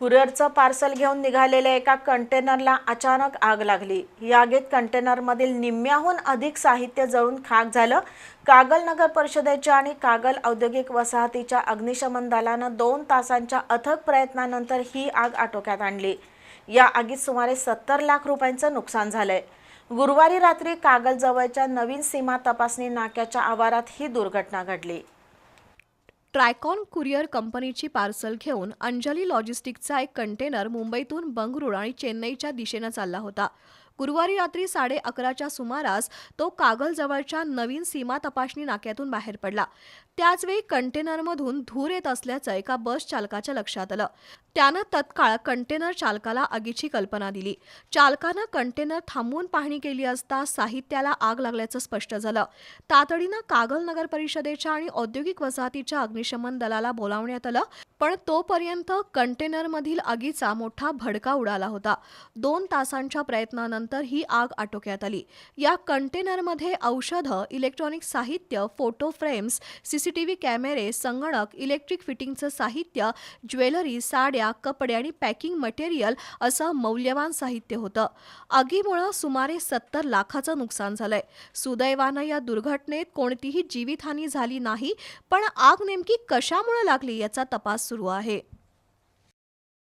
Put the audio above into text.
कुरिअरचं parcel घेऊन निघालेल्या एका कंटेनरला अचानक आग लागली. या आगीत कंटेनरमधील निम्म्याहून अधिक साहित्य जळून खाक झालं. कागल नगर परिषदेच्या आणि कागल औद्योगिक वसाहतीच्या अग्निशमन दलानं दोन तासांच्या अथक प्रयत्नानंतर ही आग आटोक्यात आणली. या आगीत सुमारे सत्तर लाख रुपयांचं नुकसान झालंय. गुरुवारी रात्री कागलजवळच्या नवीन सीमा तपासणी नाक्याच्या आवारात ही दुर्घटना घडली. ट्रायकॉन कुरिअर कंपनीची पार्सल घेऊन अंजली लॉजिस्टिकचा एक कंटेनर मुंबईतून बंगळुरू आणि चेन्नईच्या दिशेनं चालला होता. गुरुवारी रात्री साडे अकराच्या सुमारास तो कागलजवळच्या नवीन सीमा तपासणी नाक्यातून बाहेर पडला. त्याचवेळी कंटेनरमधून धूर येत असल्याचं एका बस चालकाच्या लक्षात आलं. त्यानं तत्काळ कंटेनर चालकाला आगीची कल्पना दिली. चालकानं कंटेनर थांबवून पाहणी केली असता साहित्याला आग लागल्याचं स्पष्ट झालं. तातडीनं कागल नगर परिषदेच्या आणि औद्योगिक वसाहतीच्या अग्निशमन दलाला बोलावण्यात आलं पण तोपर्यंत कंटेनरमधील आगीचा मोठा भडका उडाला होता. दोन तासांच्या प्रयत्नानंतर ही आग आटोक्यात आली. या कंटेनरमध्ये औषधं इलेक्ट्रॉनिक साहित्य फोटो फ्रेम्स सीसीटीव्ही कॅमेरे संगणक इलेक्ट्रिक फिटिंगचं साहित्य ज्वेलरी साड्या कपडे आणि पॅकिंग मटेरियल असं मौल्यवान साहित्य होतं. आगीमुळं सुमारे सत्तर लाखाचं नुकसान झालंय. सुदैवानं या दुर्घटनेत कोणतीही जीवितहानी झाली नाही पण आग नेमकी कशामुळे लागली याचा तपास सुरू आहे.